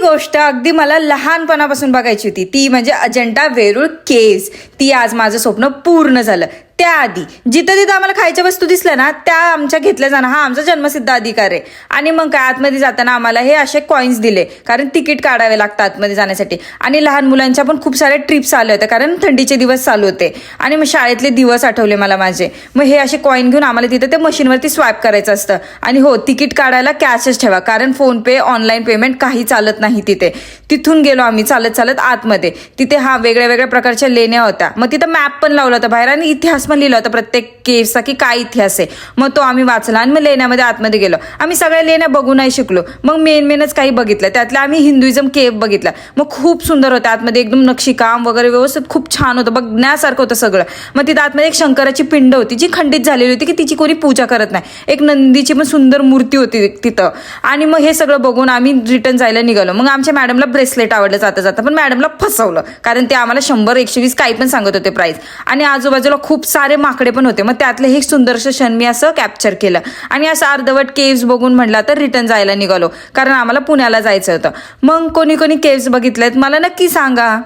गोष्ट अगदी मला लहानपणापासून बघायची होती. ती म्हणजे अजंठा वेरूळ केव्स ती आज माझं स्वप्न पूर्ण झालं. त्याआधी. जिथं तिथं आम्हाला खायच्या वस्तू दिसल्या ना त्या आमच्या घेतल्या जाणं हा आमचा जन्मसिद्ध अधिकार आहे. आणि मग काय आतमध्ये जाताना आम्हाला हे असे कॉईन्स दिले. कारण तिकीट काढावे लागतं आतमध्ये जाण्यासाठी. आणि लहान मुलांच्या पण खूप साऱ्या ट्रिप्स आल्या होत्या. कारण थंडीचे दिवस चालू होते. आणि मग शाळेतले दिवस आठवले मला माझे. मग हे असे कॉईन घेऊन आम्हाला तिथं ते मशीनवरती स्वॅप करायचं असतं. आणि हो तिकीट काढायला कॅशच ठेवा. कारण फोन पे ऑनलाईन पेमेंट काही चालत नाही तिथे. तिथून गेलो आम्ही चालत चालत आतमध्ये. तिथे हा वेगळ्या वेगळ्या प्रकारच्या लेण्या होत्या. मग तिथं मॅप पण लावला होता बाहेर. आणि इतिहास पण लिहिला होता प्रत्येक केसचा की काय इतिहास आहे. मग तो आम्ही वाचला आणि मग लेण्यामध्ये आतमध्ये गेलो. आम्ही सगळ्या लेण्या बघू नाही शिकलो. मग मेन मेनच काही बघितलं. त्यातलं आम्ही हिंदुइझम केव बघितला. मग खूप सुंदर होतं. आतमध्ये एकदम नक्षीकाम वगैरे व्यवस्थित खूप छान होतं. बघण्यासारखं होतं सगळं. मग तिथं आतमध्ये एक शंकराची पिंड होती जी खंडित झालेली होती की तिची कोणी पूजा करत नाही. एक नंदीची पण सुंदर मूर्ती होती तिथं. आणि मग हे सगळं बघून आम्ही रिटर्न जायला निघालो. मग आमच्या मॅडमला ब्रेसलेट आवडलं जाता जाता. पण मॅडमला फसवलं. कारण ते आम्हाला शंभर एकशे वीस काही पण सांगत होते प्राईस आणि आजूबाजूला खूप सारे माकडे पण होते. मग त्यातलं हे सुंदरसं क्षण मी असं कॅप्चर केलं. आणि असं अर्धवट केव्स बघून म्हटलं तर रिटर्न जायला निघालो. कारण आम्हाला पुण्याला जायचं होतं. मग कोणी कोणी केव्स बघितलेत? मला नक्की सांगा.